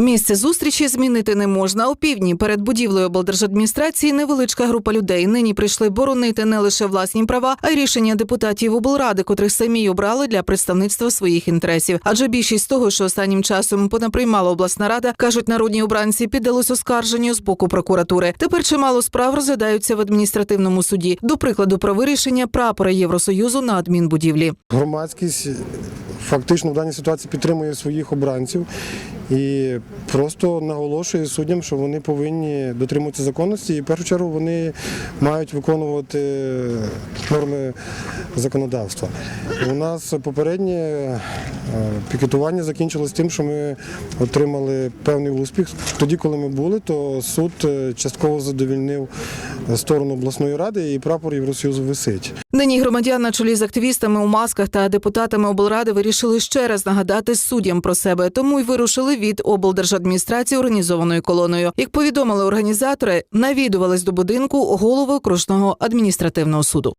Місце зустрічі змінити не можна. У півдні перед будівлею облдержадміністрації невеличка група людей нині прийшли боронити не лише власні права, а й рішення депутатів облради, котрих самі обрали для представництва своїх інтересів. Адже більшість того, що останнім часом понаприймала обласна рада, кажуть народні обранці, піддалось оскарженню з боку прокуратури. Тепер чимало справ розглядаються в адміністративному суді. До прикладу, про вирішення прапора Євросоюзу на адмінбудівлі. Громадськість фактично в даній ситуації підтримує своїх обранців і просто наголошує суддям, що вони повинні дотримуватися законності, і в першу чергу вони мають виконувати норми законодавства. У нас попереднє е, пікетування закінчилось тим, що ми отримали певний успіх. Тоді, коли ми були, то суд е, частково задовільнив сторону обласної ради і прапор Євросоюзу висить. Нині громадян на чолі з активістами у масках та депутатами облради вирішили ще раз нагадати суддям про себе, тому й вирушили від облдержадміністрації організованою колоною. Як повідомили організатори, навідувались до будинку голови окружного адміністративного суду.